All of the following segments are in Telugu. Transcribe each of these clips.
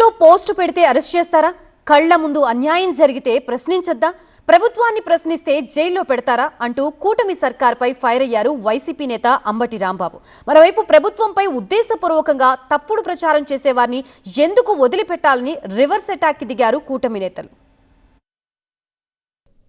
లో పోస్ట్ పెడితే అరెస్ట్ చేస్తారా? కళ్ళ ముందు అన్యాయం జరిగితే ప్రశ్నించొద్దా? ప్రభుత్వాన్ని ప్రశ్నిస్తే జైల్లో పెడతారా? అంటూ కూటమి సర్కార్పై ఫైర్ అయ్యారు వైసీపీ నేత అంబటి రాంబాబు. మరోవైపు ప్రభుత్వంపై ఉద్దేశపూర్వకంగా తప్పుడు ప్రచారం చేసేవారిని ఎందుకు వదిలిపెట్టాలని రివర్స్ అటాక్కి దిగారు కూటమి నేతలు?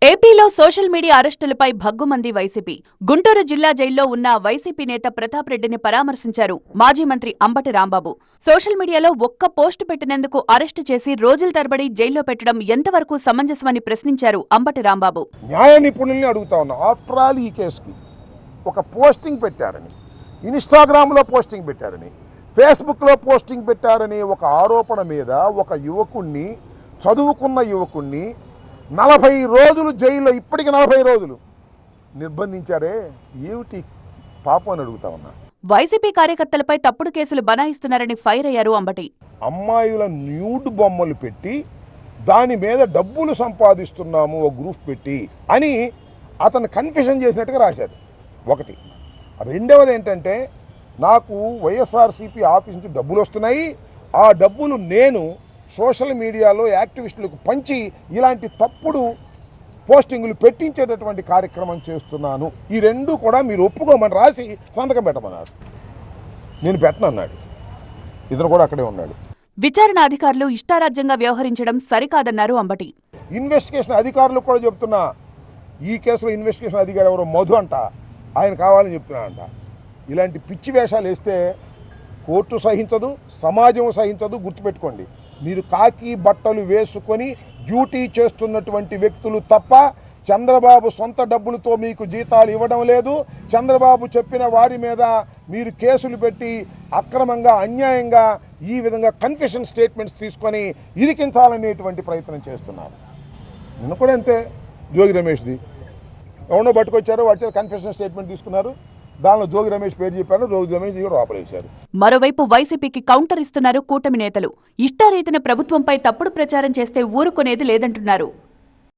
ఏపీలో సోషల్ మీడియా అరెస్టులపై భగ్గుమంది వైసీపీ. గుంటూరు జిల్లా జైల్లో ఉన్న వైసీపీ నేత ప్రతాప్ రెడ్డిని పరామర్శించారు మాజీ మంత్రి అంబటి రాంబాబు. సోషల్ మీడియాలో ఒక్క పోస్ట్ పెట్టినందుకు అరెస్టు చేసి రోజుల తరబడి జైల్లో పెట్టడం ఎంతవరకు సమంజసమని ప్రశ్నించారు అంబటి రాంబాబు. న్యాయ నిపుణుల్ని అడుగుతా ఉన్నా. ఆఫ్టర్ ఆల్ ఈ కేసుకి ఒక పోస్టింగ్ పెట్టారని ఇన్స్టాగ్రామ్లో పోస్టింగ్ పెట్టారని ఫేస్బుక్లో పోస్టింగ్ పెట్టారని ఒక ఆరోపణ మీద ఒక యువకుణ్ణి చదువుకున్న యువకుణ్ణి నలభై రోజులు జైల్లో ఇప్పటికి నలభై రోజులు. నిర్బంధించారే? ఏమిటి? పాపం అని అడుగుతా ఉన్నా. వైసీపీ కార్యకర్తలపై తప్పుడు కేసులు బనాయిస్తున్నారని ఫైర్ అయ్యారు అంబటి. అమ్మాయిల న్యూడ్ బొమ్మలు పెట్టి దాని మీద డబ్బులు సంపాదిస్తున్నాము ఒక గ్రూప్ పెట్టి అని అతను కన్ఫ్యూషన్ చేసినట్టుగా రాశారు. ఒకటి. రెండవది ఏంటంటే నాకు వైఎస్ఆర్సీపీ ఆఫీస్ నుంచి డబ్బులు వస్తున్నాయి. ఆ డబ్బులు నేను సోషల్ మీడియాలో యాక్టివిస్టులకు పంచి ఇలాంటి తప్పుడు పోస్టింగులు పెట్టించేటటువంటి కార్యక్రమం చేస్తున్నాను. ఈ రెండు కూడా మీరు ఒప్పుకోమని రాసి సంతకం పెట్టమన్నారు. నేను పెట్టనన్నాడు ఇతను కూడా అక్కడే ఉన్నాడు. విచారణ అధికారులు ఇష్టారాజ్యంగా వ్యవహరించడం సరికాదన్నారు అంబటి. ఇన్వెస్టిగేషన్ అధికారులు కూడా చెప్తున్నా ఈ కేసులో ఇన్వెస్టిగేషన్ అధికారి ఎవరో మధు అంట ఆయన కావాలని చెప్తున్నాడంట. ఇలాంటి పిచ్చి వేషాలు వేస్తే కోర్టు సహించదు సమాజం సహించదు గుర్తుపెట్టుకోండి. మీరు కాకి బట్టలు వేసుకొని డ్యూటీ చేస్తున్నటువంటి వ్యక్తులు తప్ప చంద్రబాబు సొంత డబ్బులతో మీకు జీతాలు ఇవ్వడం లేదు. చంద్రబాబు చెప్పిన వారి మీద మీరు కేసులు పెట్టి అక్రమంగా అన్యాయంగా ఈ విధంగా కన్ఫెషన్ స్టేట్మెంట్స్ తీసుకొని ఇరికించాలనేటువంటి ప్రయత్నం చేస్తున్నారు. నిన్న కూడా అంతే. జోగి రమేష్ది. ఎవడో పట్టుకొచ్చారో వాటి కన్ఫెషన్ స్టేట్మెంట్ తీసుకున్నారు. దానిలో జోగి రమేష్ పేరు చెప్పారు జోగి రమేష్ దగ్గర లోపలేశారు మరోవైపు వైసీపీకి కౌంటర్ ఇస్తున్నారు కూటమి నేతలు. ఇష్టారీతిన ప్రభుత్వంపై తప్పుడు ప్రచారం చేస్తే ఊరుకునేది లేదంటున్నారు.